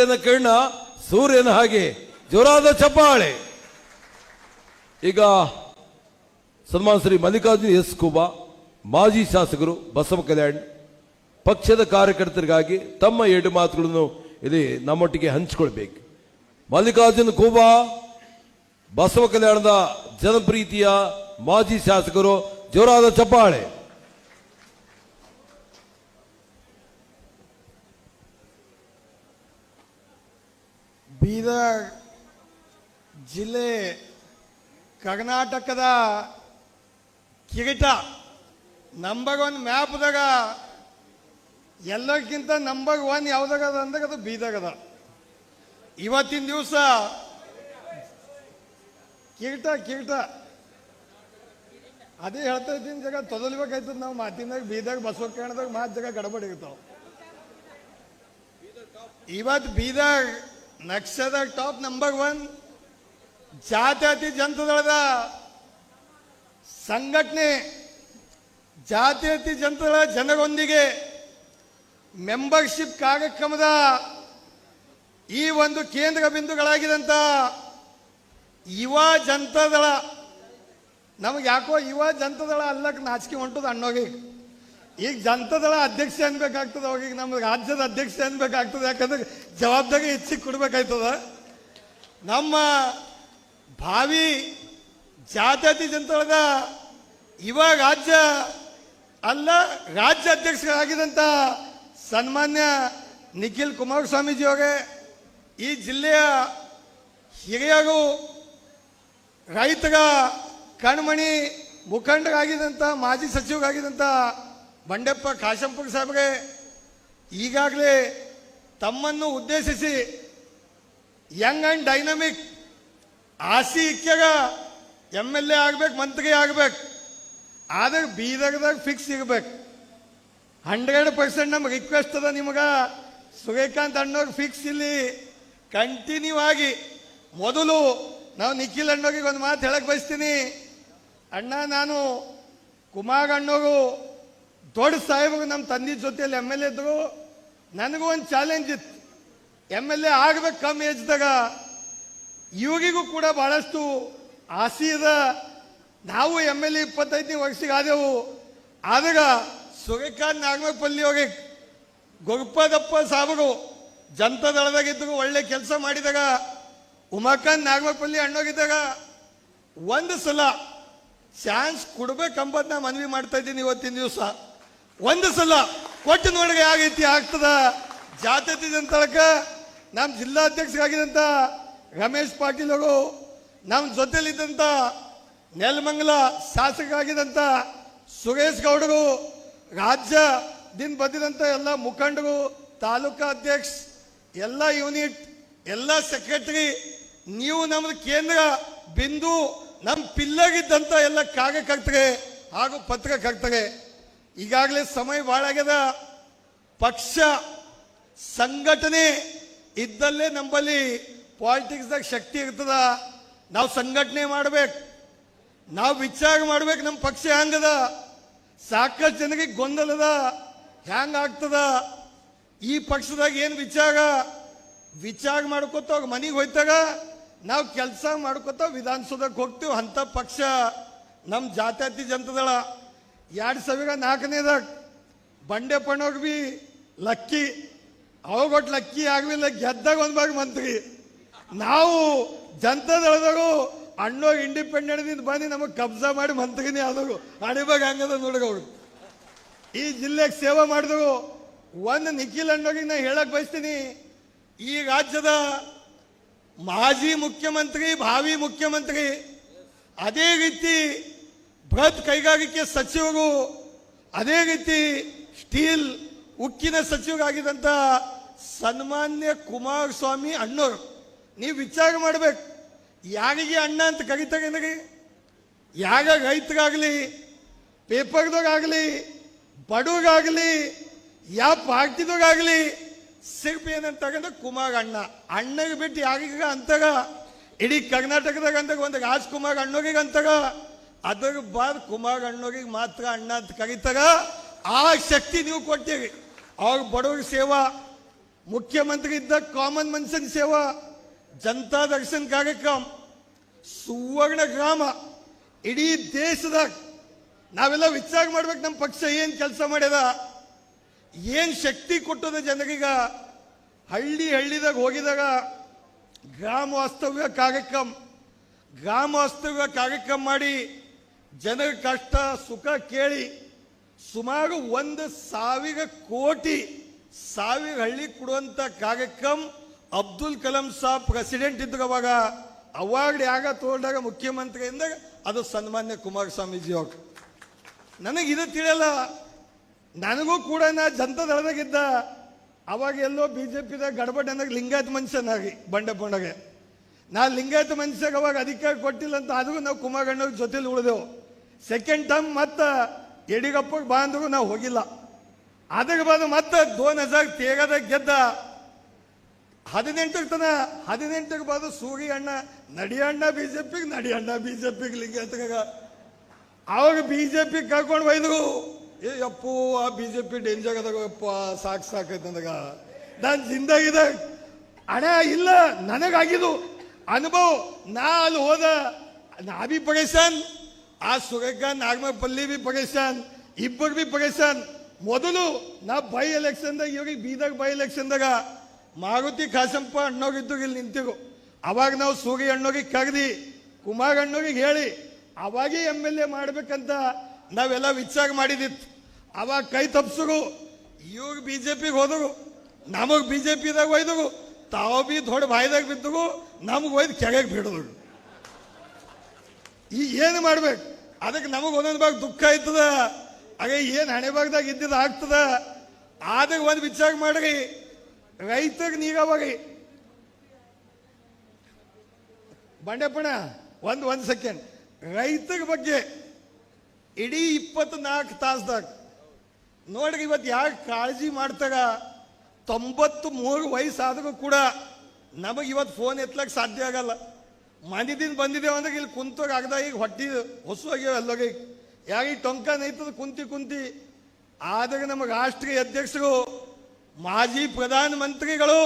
ಸೂರ್ಯನ ಕಣ್ಣ ಸೂರ್ಯನ ಹಾಗೆ ಜೋರಾದ ಚಪ್ಪಾಳೆ. ಈಗ ಸನ್ಮಾನ ಶ್ರೀ ಮಲ್ಲಿಕಾರ್ಜುನ ಎಸ್ ಕುಬಾ, ಮಾಜಿ ಶಾಸಕರು ಬಸವ ಕಲ್ಯಾಣ್, ಪಕ್ಷದ ಕಾರ್ಯಕರ್ತರಿಗಾಗಿ ತಮ್ಮ ಎರಡು ಮಾತುಗಳನ್ನು ಇಲ್ಲಿ ನಮ್ಮೊಟ್ಟಿಗೆ ಹಂಚಿಕೊಳ್ಬೇಕು. ಮಲ್ಲಿಕಾರ್ಜುನ್ ಕುಬಾ, ಬಸವ ಕಲ್ಯಾಣದ ಜನಪ್ರೀತಿಯ ಮಾಜಿ ಶಾಸಕರು ಜೋರಾದ ಚಪ್ಪಾಳೆ. ಬೀದರ್ ಜಿಲ್ಲೆ ಕರ್ನಾಟಕದ ಕಿರೀಟ ನಂಬರ್ ಒನ್ ಮ್ಯಾಪ್ದಾಗ ಎಲ್ಲಕ್ಕಿಂತ ನಂಬರ್ ಒನ್ ಯಾವ್ದಾಗ ಅದ ಅಂದ್ರೆ ಅದು ಬೀದರ್ ಅದ. ಇವತ್ತಿನ ದಿವಸ ಕಿರೀಟ ಕಿರೀಟ. ಅದೇ ಹೇಳ್ತಾ ಇದ್ದೀನಿ, ಜಾಗ ತೊದಲ್ಬೇಕಾಯ್ತದ ನಾವು ಮಾತಿನಾಗ ಬೀದರ್ ಬಸವಕರಣದಾಗ ಮಾತು ಜಾಗ ಗಡಬಡಿ ಇರ್ತಾವ. ಇವತ್ತು ಬೀದರ್ ನಕ್ಷದಾಗ ಟಾಪ್ ನಂಬರ್ ಒನ್ ಜಾತ್ಯತೀತ ಜಂತದಳದ ಸಂಘಟನೆ ಜಾತ್ಯತೀತ ಜಂತದಳ ಜನರೊಂದಿಗೆ ಮೆಂಬರ್ಶಿಪ್ ಕಾರ್ಯಕ್ರಮದ ಈ ಒಂದು ಕೇಂದ್ರ ಬಿಂದುಗಳಾಗಿದಂಥ ಯುವ ಜಂತದಳ, ನಮಗೆ ಯಾಕೋ ಯುವ ಜಂತದಳ ಅಲ್ಲಕ್ಕೆ ನಾಚಿಕೆ ಹೊಂಟದ ಅಣ್ಣೋಗಿ ಈಗ ಜನತಾದಳ ಅಧ್ಯಕ್ಷ ಅನ್ಬೇಕಾಗ್ತದೆ, ಅವಾಗ ನಮ್ಮ ರಾಜ್ಯದ ಅಧ್ಯಕ್ಷ ಅನ್ಬೇಕಾಗ್ತದೆ, ಯಾಕಂದ್ರೆ ಜವಾಬ್ದಾರಿ ಹೆಚ್ಚಿಗೆ ಕೊಡ್ಬೇಕಾಯ್ತದ. ನಮ್ಮ ಭಾವಿ ಜಾತ್ಯತೀತ ಜನತೊಳಗ ಯುವ ರಾಜ್ಯ ಅಲ್ಲ, ರಾಜ್ಯ ಅಧ್ಯಕ್ಷರಾಗಿದ್ದಂಥ ಸನ್ಮಾನ್ಯ ನಿಖಿಲ್ ಕುಮಾರಸ್ವಾಮೀಜಿ ಅವರೇ, ಈ ಜಿಲ್ಲೆಯ ಹಿರಿಯರು, ರೈತರ ಕಣ್ಮಣಿ ಮುಖಂಡರಾಗಿದ್ದಂಥ ಮಾಜಿ ಸಚಿವರಾಗಿದ್ದಂಥ ಬಂಡೆಪ್ಪ ಕಾಶಂಪುರ ಸಾಹೇಬ್ರೆ, ಈಗಾಗಲೇ ತಮ್ಮನ್ನು ಉದ್ದೇಶಿಸಿ ಯಂಗ್ ಆ್ಯಂಡ್ ಡೈನಮಿಕ್ ಆಸಿ ಇಕ್ಕಾಗ ಎಂ ಎಲ್ ಎ ಆಗ್ಬೇಕು, ಮಂತ್ರಿ ಆಗ್ಬೇಕು. ಆದ್ರೆ ಬೀದರ್ದಾಗ ಫಿಕ್ಸ್ ಇರ್ಬೇಕು ಹಂಡ್ರೆಡ್ ಪರ್ಸೆಂಟ್ ನಮ್ಮ ರಿಕ್ವೆಸ್ಟ್ ಅದ ನಿಮಗೆ. ಸೂರ್ಯಕಾಂತ್ ಅಣ್ಣವ್ರಿಗೆ ಫಿಕ್ಸ್ ಇಲ್ಲಿ ಕಂಟಿನ್ಯೂ ಆಗಿ. ಮೊದಲು ನಾವು ನಿಖಿಲ್ ಅಣ್ಣವ್ರಿಗೆ ಒಂದು ಮಾತು ಹೇಳಕ್ ಬಯಸ್ತೀನಿ. ಅಣ್ಣ, ನಾನು ಕುಮಾರ್ ಅಣ್ಣವರು ದೊಡ್ಡ ಸಾಹೇಬರು ನಮ್ಮ ತಂದೆ ಜೊತೆಯಲ್ಲಿ ಎಂ ಎಲ್ ಎ ಇದ್ರು. ನನಗೂ ಒಂದು ಚಾಲೆಂಜ್ ಇತ್ತು. ಎಂ ಎಲ್ ಎ ಆಗ್ಬೇಕು ಕಮ್ಮಿ ಏಜ್ದಾಗ ಇವರಿಗೂ ಕೂಡ ಭಾಳಷ್ಟು ಆಸೆ ಇದ. ನಾವು ಎಂ ಎಲ್ ಎ ಇಪ್ಪತ್ತೈದನೇ ವರ್ಷಕ್ಕೆ ಆದೆವು. ಆದಾಗ ಸೂರ್ಯಕಾಂತ್ ನಾಗಮಪಲ್ಲಿ ಹೋಗಿ ಗೊಗಪ್ಪದಪ್ಪ ಸಾಬರು ಜನತಾದಳದಾಗಿದ್ದರು ಒಳ್ಳೆ ಕೆಲಸ ಮಾಡಿದಾಗ, ಉಮಾಕಾಂತ್ ನಾಗಮಪಲ್ಲಿ ಅಣ್ಣೋಗಿದ್ದಾಗ ಒಂದು ಸಲ ಚಾನ್ಸ್ ಕೊಡ್ಬೇಕಂಬದ್ ನಾ ಮನವಿ ಮಾಡ್ತಾ ಇದ್ದೀನಿ ಇವತ್ತಿನ ದಿವಸ. ಒಂದು ಸಲ ಕೊಟ್ಟು ನೋಡಿಗೆ ರೀತಿ ಆಗ್ತದ? ಜಾತ್ಯತೀತ ಜನತಾಳಕ ನಮ್ಮ ಜಿಲ್ಲಾಧ್ಯಕ್ಷರಾಗಿದ್ದಂಥ ರಮೇಶ್ ಪಾಟೀಲ್ ಅವರು ನಮ್ಮ ಜೊತೆಯಲ್ಲಿದ್ದಂಥ ನೆಲಮಂಗಲ ಶಾಸಕರಾಗಿದ್ದಂಥ ಸುರೇಶ್ ಗೌಡರು ರಾಜ್ಯದಿಂದ ಬಂದಿದಂಥ ಎಲ್ಲ ಮುಖಂಡರು, ತಾಲೂಕಾ ಅಧ್ಯಕ್ಷ, ಎಲ್ಲ ಯೂನಿಟ್, ಎಲ್ಲ ಸೆಕ್ರೆಟರಿ, ನೀವು ನಮ್ಮದು ಕೇಂದ್ರ ಬಿಂದು ನಮ್ಮ ಪಿಲ್ಲಗಿದ್ದಂಥ ಎಲ್ಲ ಕಾರ್ಯಕರ್ತರೆ ಹಾಗೂ ಪತ್ರಕರ್ತರೆ ಈಗಾಗಲೇ ಸಮಯ ಭಾಳ ಪಕ್ಷ, ಸಂಘಟನೆ ಇದ್ದಲ್ಲೇ ನಂಬಲ್ಲಿ ಪಾಲಿಟಿಕ್ಸ್ದಾಗ ಶಕ್ತಿ ಇರ್ತದ. ನಾವು ಸಂಘಟನೆ ಮಾಡ್ಬೇಕು. ನಾವು ವಿಚಾರ ಮಾಡ್ಬೇಕು ನಮ್ಮ ಪಕ್ಷ ಹೆಂಗದ ಸಾಕಷ್ಟು ಜನರಿಗೆ ಗೊಂದಲದ. ಹ್ಯಾಂಗ ಆಗ್ತದ. ಈ ಪಕ್ಷದಾಗ ಏನು ವಿಚಾರ? ವಿಚಾರ ಮಾಡ್ಕೊತ ಅವ್ರ ಮನೆಗೆ ಹೋಯ್ತಾಗ ನಾವು ಕೆಲಸ ಮಾಡ್ಕೊತ ವಿಧಾನಸೌಧಕ್ಕೆ ಹೋಗ್ತೀವಿ. ಅಂಥ ಪಕ್ಷ ನಮ್ಮ ಜಾತ್ಯತೀತ ಜನತಾದಳ. ಎರಡು ಸಾವಿರ ನಾಲ್ಕನೇದಾಗ ಬಂಡೆ ಪಣ್ಣವ್ರಿಗೆ ಬಿ ಲಕ್ಕಿ. ಅವಾಗೊಟ್ಟು ಲಕ್ಕಿ ಆಗಲಿಲ್ಲ, ಗೆದ್ದಾಗ ಒಂದು ಬಾರಿ ಮಂತ್ರಿ. ನಾವು ಜನತಾದಳದವರು ಅಣ್ಣೋ ಇಂಡಿಪೆಂಡೆಂಟ್ದಿಂದ ಬಂದು ನಮಗೆ ಕಬ್ಜಾ ಮಾಡಿ ಮಂತ್ರಿನೇ ಆದವು ಅಡಿಬಾಗ ಹಂಗದ ನೋಡ್ಗ ಅವ್ರು. ಈ ಜಿಲ್ಲೆಗೆ ಸೇವೆ ಮಾಡಿದವು ಒಂದು ನಿಖಿಲ್ ಅಣ್ಣೋಗಿ ನಾ ಹೇಳಕ್ ಬಯಸ್ತೀನಿ. ಈ ರಾಜ್ಯದ ಮಾಜಿ ಮುಖ್ಯಮಂತ್ರಿ, ಭಾವಿ ಮುಖ್ಯಮಂತ್ರಿ, ಅದೇ ರೀತಿ ಬೃಹತ್ ಕೈಗಾರಿಕೆ ಸಚಿವರು ಅದೇ ರೀತಿ ಸ್ಟೀಲ್ ಉಕ್ಕಿನ ಸಚಿವರಾಗಿದ್ದಂಥ ಸನ್ಮಾನ್ಯ ಕುಮಾರಸ್ವಾಮಿ ಅಣ್ಣೋರು. ನೀವು ವಿಚಾರ ಮಾಡಬೇಕು. ಯಾರಿಗೆ ಅಣ್ಣ ಅಂತ ಕರಿತಾರೆ ನನಗೆ ಯಾರ ರೈತರಾಗಲಿ, ಪೇಪರ್ದವ್ರಾಗಲಿ, ಬಡವರಾಗಲಿ, ಯಾವ ಪಾರ್ಟಿದವ್ರಾಗಲಿ ಸಿರ್ಫ್ ಏನಂತ ಅಂದ್ರೆ ಕುಮಾರ್ ಅಣ್ಣ. ಅಣ್ಣಗೆ ಬಿಟ್ಟು ಯಾರಿಗ ಅಂತಾಗ ಇಡೀ ಕರ್ನಾಟಕದಾಗ ಅಂತಾಗ ಒಂದು ರಾಜ್ಕುಮಾರ್ ಅಣ್ಣೋರಿಗೆ ಅಂತಾಗ ಅದ್ರ ಬಾದ್ ಕುಮಾರ್ ಅಣ್ಣವ್ರಿಗೆ ಮಾತ್ರ ಅಣ್ಣ ಅಂತ ಕರೀತಾರ. ಆ ಶಕ್ತಿ ನೀವು ಕೊಟ್ಟಿರಿ ಅವ್ರ ಬಡವ್ರ ಸೇವಾ, ಮುಖ್ಯಮಂತ್ರಿ ಇದ್ದ ಕಾಮನ್ ಮನ್ಸನ್ ಸೇವಾ, ಜನತಾ ದರ್ಶನ್ ಕಾರ್ಯಕ್ರಮ, ಸುವರ್ಣ ಗ್ರಾಮ, ಇಡೀ ದೇಶದಾಗ ನಾವೆಲ್ಲ ವಿಚಾರ ಮಾಡ್ಬೇಕು ನಮ್ಮ ಪಕ್ಷ ಏನ್ ಕೆಲಸ ಮಾಡ್ಯದ, ಏನ್ ಶಕ್ತಿ ಕೊಟ್ಟದ ಜನರಿಗ, ಹಳ್ಳಿ ಹಳ್ಳಿದಾಗ ಹೋಗಿದಾಗ ಗ್ರಾಮ ವಾಸ್ತವ್ಯ ಕಾರ್ಯಕ್ರಮ ಗ್ರಾಮ ವಾಸ್ತವ್ಯ ಕಾರ್ಯಕ್ರಮ ಮಾಡಿ ಜನರ ಕಷ್ಟ, ಸುಖ ಕೇಳಿ ಸುಮಾರು ಒಂದು ಸಾವಿರ ಕೋಟಿ ಸಾವಿರ ಹಳ್ಳಿ ಕೊಡುವಂತ ಕಾರ್ಯಕ್ರಮ ಅಬ್ದುಲ್ ಕಲಾಂ ಸಾಬ್ ಪ್ರೆಸಿಡೆಂಟ್ ಇದ್ರು ಅವಾಗ. ಅವಾಗ ಯಾಗ ತಗೊಂಡಾಗ ಮುಖ್ಯಮಂತ್ರಿ ಎಂದಾಗ ಅದು ಸನ್ಮಾನ್ಯ ಕುಮಾರಸ್ವಾಮೀಜಿ ಅವ್ರು. ನನಗೆ ಇದು ತಿಳಿಯಲ್ಲ. ನನಗೂ ಕೂಡ ನಾ ಜನತಾ ದಳದಾಗಿದ್ದ ಅವಾಗ ಎಲ್ಲೋ ಬಿ ಜೆ ಪಿದಾಗ ಗಡಬಡ್ ಅಂದಾಗ ಲಿಂಗಾಯತ್ ಮನುಷ್ಯನಾಗಿ ಬಂಡಪ್ಪನಾಗೆ ನಾ ಲಿಂಗಾಯತ ಮನ್ಸಾಗ ಅವಾಗ ಅಧಿಕಾರ ಕೊಟ್ಟಿಲ್ಲ ಅಂತ ಆದ್ರೂ ನಾವು ಕುಮಾರಣ್ಣವ್ರ ಜೊತೆಲಿ ಉಳಿದೆವು. ಸೆಕೆಂಡ್ ಟರ್ಮ್ ಮತ್ತೆ ಯಡಿಯೂರಪ್ಪಗೆ ಬಾಂಧವು ನಾವು ಹೋಗಿಲ್ಲ. ಅದಕ್ಕೆ ಬಂದು ಮತ್ತೆ ದೋನ್ ಹಜಾರ್ ತೇಗದ ಗೆದ್ದ ಹದಿನೆಂಟಕ್ಕೆ ತನ ಹದಿನೆಂಟಕ್ಕೆ ಬಂದು ಸೂರಿ ಅಣ್ಣ ನಡಿ ಅಣ್ಣ ಬಿಜೆಪಿಗೆ ನಡಿ ಅಣ್ಣ ಪಿಗೆ ಲಿಂಗಾಯತಗ ಅವಾಗ ಬಿ ಜೆ ಬಿಜೆಪಿ ಕರ್ಕೊಂಡು ಬೈದ್ರು ಏ ಅಪ್ಪು ಆ ಪಿ ಡೇಂಜರ್ ಅದಾಗಪ್ಪ ಸಾಕು ಸಾಕೈತೆ ನನಗ. ನಾನು ಜಿಂದಾಗಿದೆ ಅಣ್ಣ, ಇಲ್ಲ, ನನಗಾಗಿದ್ದು. ಅನುಭವ ನಾ ಅಲ್ಲಿ ಹೋದ ನಾ ಬಿ ಪರೇಶಾನ್ ಆ ಸುರೇಖ ನಾಗಮಪಲ್ಲಿ ಬಿ ಪರೇಶಾನ್ ಇಬ್ಬರು ಬಿ ಪರೇಶಾನ್ ಮೊದಲು ನಾ ಬೈ ಎಲೆಕ್ಷನ್ದಾಗ, ಇವ್ರಿಗೆ ಬೀದಾಗ ಬೈ ಎಲೆಕ್ಷನ್ದಾಗ ಮಾರುತಿ ಕಾಸಂಪ ಅಣ್ಣೋಗಿದ್ದು ಇಲ್ಲಿ ನಿಂತಿರು. ಅವಾಗ ನಾವು ಸೂರಿ ಅಣ್ಣವ್ರಿಗೆ ಕರೆದಿ, ಕುಮಾರ್ ಅಣ್ಣವ್ರಿಗೆ ಹೇಳಿ, ಅವಾಗೇ ಎಂ ಎಲ್ ಎ ಮಾಡ್ಬೇಕಂತ ನಾವೆಲ್ಲ ವಿಚಾರ ಮಾಡಿದಿತ್ತು. ಅವಾಗ ಕೈ ತಪ್ಸರು, ಇವ್ರು ಬಿ ಜೆ ಪಿಗೆ ಹೋದರು, ನಮಗೆ ಬಿ ಜೆ ಪಿದಾಗ ಒಯ್ದರು ತಾವು ಬಿ ದೊಡ್ಡ ಬಾಯ್ದಾಗ ಬಿದ್ದವು ನಮಗೆ ಒಯ್ದು ಕೆಳಗೆ ಬಿಡೋದು ಈ ಏನು ಮಾಡ್ಬೇಕು? ಅದಕ್ಕೆ ನಮಗೆ ಒಂದೊಂದು ಭಾಗ ದುಃಖ ಆಯ್ತದ ಹಾಗೆ ಏನು ಹಣೆ ಭಾಗದಾಗ ಇದ್ದಿದ್ದು ಆಗ್ತದ. ಆದಾಗ ಒಂದು ವಿಚಾರ ಮಾಡ್ರಿ, ರೈತರಿಗೆ ನೀರಾವರಿ ಬಂಡೆಪ್ಪಣ ಒಂದು ಒಂದು ಸೆಕೆಂಡ್. ರೈತರ ಬಗ್ಗೆ ಇಡೀ ಇಪ್ಪತ್ನಾಲ್ಕು ತಾಸ್ದಾಗ ನೋಡ್ರಿ ಇವತ್ತು ಯಾಕೆ ಕಾಳಜಿ ಮಾಡ್ತಾಗ ತೊಂಬತ್ತು ಮೂರು ವಯಸ್ಸಾದರೂ ಕೂಡ ನಮಗೆ ಇವತ್ತು ಫೋನ್ ಎತ್ತಲಕ್ಕೆ ಸಾಧ್ಯ ಆಗಲ್ಲ. ಮನಿದಿಂದ ಬಂದಿದ್ದೇವೆ ಅಂದ್ರೆ ಇಲ್ಲಿ ಕುಂತೋಗಿ ಆಗದ ಈಗ ಹೊಟ್ಟಿ ಹೊಸುವಾಗ್ಯಾವ ಎಲ್ಲೋಗಿ ಯಾರಿಗೆ ಈ ಟೊಂಕ ನೈತದ ಕುಂತಿ ಕುಂತಿ. ಆದರೆ ನಮ್ಮ ರಾಷ್ಟ್ರೀಯ ಅಧ್ಯಕ್ಷರು, ಮಾಜಿ ಪ್ರಧಾನ ಮಂತ್ರಿಗಳು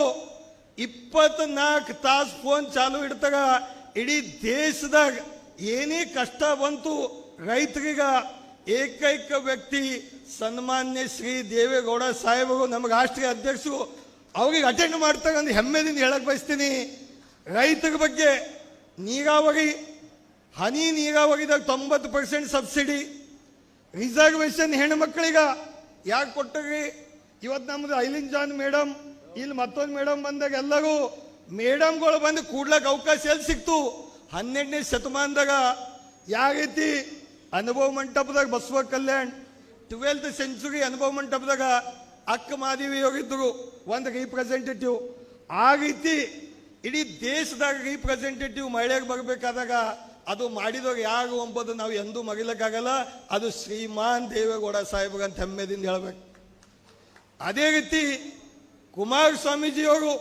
ಇಪ್ಪತ್ನಾಲ್ಕು ತಾಸು ಫೋನ್ ಚಾಲು ಇಡ್ತಾಗ ಇಡೀ ದೇಶದಾಗ ಏನೇ ಕಷ್ಟ ಬಂತು ರೈತರಿಗ ಏಕೈಕ ವ್ಯಕ್ತಿ ಸನ್ಮಾನ್ಯ ಶ್ರೀ ದೇವೇಗೌಡ ಸಾಹೇಬರು ನಮ್ಗೆ ರಾಷ್ಟ್ರೀಯ ಅಧ್ಯಕ್ಷರು, ಅವ್ರಿಗೆ ಅಟೆಂಡ್ ಅಂದ್ರೆ ಹೆಮ್ಮೆದಿಂದ ಹೇಳಕ್ಕೆ ಬಯಸ್ತೀನಿ. ರೈತರ ಬಗ್ಗೆ ನೀರಾವರಿ, ಹನಿ ನೀರಾವರಿದಾಗ ತೊಂಬತ್ತು ಪರ್ಸೆಂಟ್ ಸಬ್ಸಿಡಿ ರಿಸರ್ವೇಶನ್ ಹೆಣ್ಣು ಮಕ್ಕಳಿಗ ಯಾಕೆ ಕೊಟ್ಟರಿ? ಇವತ್ತು ನಮ್ದು ಐಲಿನ್ ಜಾನ್ ಮೇಡಮ್ ಇಲ್ಲಿ ಮತ್ತೊಂದು ಮೇಡಮ್ ಬಂದಾಗ ಎಲ್ಲರೂ ಮೇಡಮ್ಗಳು ಬಂದು ಕೂಡ್ಲಕ್ಕೆ ಅವಕಾಶ ಎಲ್ಲಿ ಸಿಕ್ತು? ಹನ್ನೆರಡನೇ ಶತಮಾನದಾಗ. ಯಾವ ರೀತಿ ಅನುಭವ ಮಂಟಪದಾಗ ಬಸವ ಕಲ್ಯಾಣ್ ಟ್ವೆಲ್ತ್ ಸೆಂಚುರಿ ಅನುಭವ ಮಂಟಪದಾಗ ಅಕ್ಕ ಮಾದೇವಿ ಹೋಗಿದ್ರು ಒಂದು ರೀಪ್ರೆಸೆಂಟೇಟಿವ್ ಆ ರೀತಿ ಇಡೀ ದೇಶದಾಗ ರೀಪ್ರೆಸೆಂಟೇಟಿವ್ ಮಹಿಳೆಗೆ ಬರಬೇಕಾದಾಗ ಅದು ಮಾಡಿದವ್ರು ಯಾರು ಎಂಬುದು ನಾವು ಎಂದೂ ಮಗಿಲಕ್ಕಾಗಲ್ಲ ಅದು ಶ್ರೀಮಾನ್ ದೇವೇಗೌಡ ಸಾಹೇಬ್ರಂತ ಹೆಮ್ಮೆದಿಂದ ಹೇಳ್ಬೇಕು. ಅದೇ ರೀತಿ ಕುಮಾರಸ್ವಾಮೀಜಿಯವರು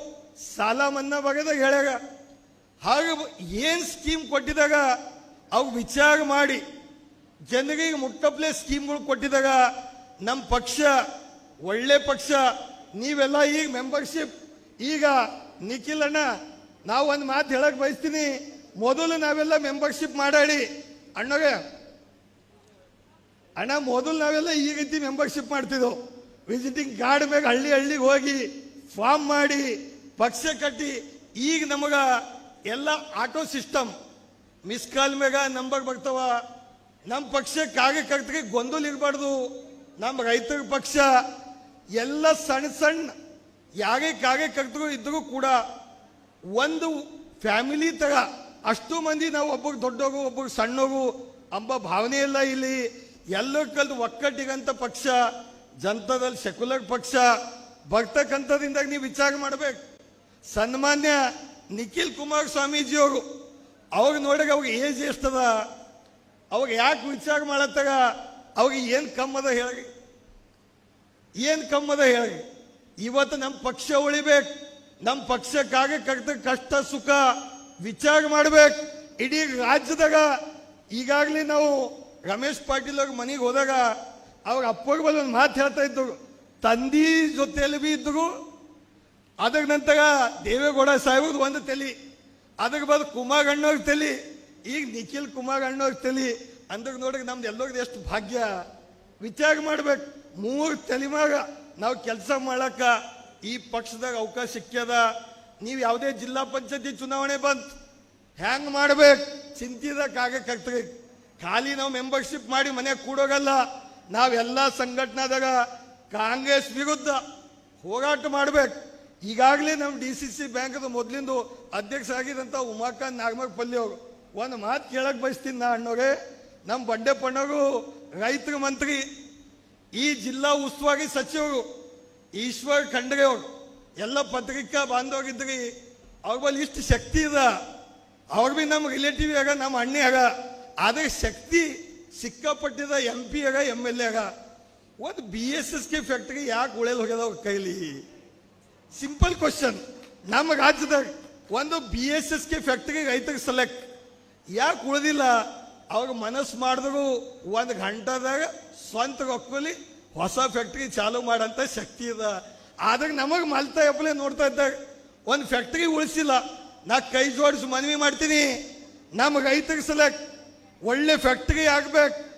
ಸಾಲ ಮನ್ನಾ ಬಗೆದಾಗ ಹೇಳ್ಯಾಗ ಹಾಗೆ ಏನು ಸ್ಕೀಮ್ ಕೊಟ್ಟಿದಾಗ ಅವು ವಿಚಾರ ಮಾಡಿ ಜನರಿಗೆ ಮುಟ್ಟಪ್ಲೆ ಸ್ಕೀಮ್ಗಳು ಕೊಟ್ಟಿದಾಗ ನಮ್ಮ ಪಕ್ಷ, ಒಳ್ಳೆ ಪಕ್ಷ, ನೀವೆಲ್ಲ ಈಗ ಮೆಂಬರ್ಶಿಪ್, ಈಗ ನಿಖಿಲ್ ಅಣ್ಣ ನಾವು ಒಂದು ಮಾತು ಹೇಳಕ್ ಬಯಸ್ತೀನಿ, ಮೊದಲು ನಾವೆಲ್ಲ ಮೆಂಬರ್ಶಿಪ್ ಮಾಡಾಡಿ. ಅಣ್ಣಗೆ ಅಣ್ಣ, ಮೊದಲು ನಾವೆಲ್ಲ ಈ ರೀತಿ ಮೆಂಬರ್ಶಿಪ್ ಮಾಡ್ತಿದ್ದೆವು ವಿಸಿಟಿಂಗ್ ಕಾರ್ಡ್ ಮೇಲೆ ಹಳ್ಳಿ ಹಳ್ಳಿಗೆ ಹೋಗಿ ಫಾರ್ಮ್ ಮಾಡಿ, ಪಕ್ಷ ಕಟ್ಟಿ, ಈಗ ನಮಗ ಎಲ್ಲ ಆಟೋ ಸಿಸ್ಟಮ್, ಮಿಸ್ ಕಾಲ್ ಮ್ಯಾಗ ನಂಬರ್ ಬರ್ತಾವ. ನಮ್ಮ ಪಕ್ಷ ಕಾರ್ಯಕರ್ತರಿಗೆ ಗೊಂದಲ ಇರಬಾರ್ದು. ನಮ್ಮ ರೈತರ ಪಕ್ಷ ಎಲ್ಲ ಸಣ್ಣ ಸಣ್ಣ ಯಾರೇ ಕಾರ್ಯಕರ್ತರು ಇದ್ದರೂ ಕೂಡ ಒಂದು ಫ್ಯಾಮಿಲಿ ಥರ ಅಷ್ಟು ಮಂದಿ ನಾವು ಒಬ್ಬರು ದೊಡ್ಡವರು, ಒಬ್ಬರು ಸಣ್ಣವರು ಅಂಬ ಭಾವನೆ ಇಲ್ಲ ಇಲ್ಲಿ. ಎಲ್ಲರೂ ಕಲ್ತು ಒಕ್ಕಟ್ಟಿಗಂತ ಪಕ್ಷ ಜನತಾದಲ್ಲಿ ಸೆಕ್ಯುಲರ್ ಪಕ್ಷ ಬರ್ತಕ್ಕಂಥದ್ರಿಂದಾಗ ನೀವು ವಿಚಾರ ಮಾಡಬೇಕು. ಸನ್ಮಾನ್ಯ ನಿಖಿಲ್ ಕುಮಾರ್ ಸ್ವಾಮೀಜಿಯವರು ಅವ್ರು ನೋಡಿಗ ಅವ್ರಿಗೆ ಏಜ್ ಎಷ್ಟದ ಅವಾಗ ಯಾಕೆ ವಿಚಾರ ಮಾಡತ್ತಾಗ? ಅವಾಗ ಏನು ಕಮ್ಮದ ಹೇಳಿ ಏನು ಕಮ್ಮದ ಹೇಳಿ ಇವತ್ತು ನಮ್ಮ ಪಕ್ಷ ಉಳಿಬೇಕು. ನಮ್ಮ ಪಕ್ಷಕ್ಕಾಗಿ ಕಾರ್ಯಕರ್ತರ ಕಷ್ಟ, ಸುಖ ವಿಚಾರ ಮಾಡಬೇಕು. ಇಡೀ ರಾಜ್ಯದಾಗ ಈಗಾಗಲೇ ನಾವು ರಮೇಶ್ ಪಾಟೀಲ್ ಅವ್ರ ಮನೆಗೆ ಹೋದಾಗ ಅವ್ರ ಅಪ್ಪರ ಬಂದು ಒಂದು ಮಾತು ಹೇಳ್ತಾ ಇದ್ದರು ತಂದಿ ಜೊತೆಯಲ್ಲಿ ಬಿ ಇದ್ದರು ಅದಕ್ಕೆ ನಂತರ ದೇವೇಗೌಡ ಸಾಹೇಬ್ರದ್ದು ಒಂದು ತಲೆ ಅದಕ್ಕೆ ಬಂದು ಕುಮಾರ್ ತಲೆ ತಲಿ ಈಗ ನಿಖಿಲ್ ಕುಮಾರ್ ಅಣ್ಣವ್ರ ತಲೆ ಅಂದ್ರೆ ನೋಡ್ರಿ ನಮ್ದು ಎಲ್ಲರಿಗೂ ಎಷ್ಟು ಭಾಗ್ಯ. ವಿಚಾರ ಮಾಡ್ಬೇಕು. ಮೂರು ತಲೆಮಾರ ನಾವು ಕೆಲಸ ಮಾಡಕ ಈ ಪಕ್ಷದಾಗ ಅವಕಾಶ ಸಿಕ್ಕ್ಯದ. ನೀವು ಯಾವುದೇ ಜಿಲ್ಲಾ ಪಂಚಾಯತಿ ಚುನಾವಣೆ ಬಂತು ಹ್ಯಾಂಗ್ ಮಾಡ್ಬೇಕು? ಚಿಂತಿದ ಕಾಗಕರ್ತರಿ ಖಾಲಿ ನಾವು ಮೆಂಬರ್ಶಿಪ್ ಮಾಡಿ ಮನೆ ಕೂಡೋಗಲ್ಲ. ನಾವೆಲ್ಲ ಸಂಘಟನಾದಾಗ ಕಾಂಗ್ರೆಸ್ ವಿರುದ್ಧ ಹೋರಾಟ ಮಾಡ್ಬೇಕು. ಈಗಾಗಲೇ ನಮ್ಮ ಡಿ ಸಿ ಸಿ ಬ್ಯಾಂಕ್ದ ಮೊದಲಿಂದು ಅಧ್ಯಕ್ಷ ಆಗಿದಂಥ ಉಮಾಕಾಂತ್ ನಾಗಮರ್ ಪಲ್ಲಿ ಅವರು. ಒಂದು ಮಾತು ಕೇಳಕ್ ಬಯಸ್ತೀನಿ ನಾ ಅಣ್ಣವ್ರೆ ನಮ್ಮ ಬಂಡೆ ಪಣ್ಣವರು ರೈತರ ಮಂತ್ರಿ, ಈ ಜಿಲ್ಲಾ ಉಸ್ತುವಾರಿ ಸಚಿವರು, ಈಶ್ವರ್ ಖಂಡ್ರೆ ಅವರು. ಎಲ್ಲ ಪತ್ರಿಕಾ ಬಾಂಧವರಿದ್ರಿ. ಅವ್ರ ಬಳಿ ಇಷ್ಟು ಶಕ್ತಿ ಇದ. ಅವ್ರ ಭೀ ನಮ್ಮ ರಿಲೇಟಿವ್ ಆಗ ನಮ್ಮ ಅಣ್ಣೆ ಆಗ ಆದರೆ ಶಕ್ತಿ ಸಿಕ್ಕಾಪಟ್ಟಿದ ಎಂ ಪಿ ಆಗ ಎಂ ಎಲ್ ಎ ಆಗ ಒಂದು B S S K factory ಯಾಕೆ ಉಳಿಯಲ್ ಹೋಗ್ಯದ ಅವ್ರ ಕೈಲಿ? ಸಿಂಪಲ್ ಕ್ವಶನ್ ನಮ್ಮ ರಾಜ್ಯದಾಗ ಒಂದು B S S K factory ರೈತರಿಗೆ ಸೆಲೆಕ್ಟ್. ಯಾಕೆ ಉಳಿದಿಲ್ಲ? ಅವಾಗ ಮನಸ್ಸು ಮಾಡಿದ್ರು ಒಂದು ಗಂಟೆದಾಗ ಸ್ವಂತ ಒಕ್ಕಲಿ ಹೊಸ ಫ್ಯಾಕ್ಟ್ರಿ ಚಾಲು ಮಾಡಂತ ಶಕ್ತಿ ಇದೆ ಆದಾಗ ನಮಗೆ ಮಲ್ತಾ ಎಪ್ಪಲೆ ನೋಡ್ತಾ ಇದ್ದಾಗ ಒಂದು ಫ್ಯಾಕ್ಟ್ರಿ ಉಳಿಸಿಲ್ಲ. ನಾ ಕೈ ಜೋಡಿಸಿ ಮನವಿ ಮಾಡ್ತೀನಿ. ನಮ್ಮ ರೈತರಿಗೆ ಸಲಕ್ಕೆ ಒಳ್ಳೆ ಫ್ಯಾಕ್ಟ್ರಿ ಆಗ್ಬೇಕು.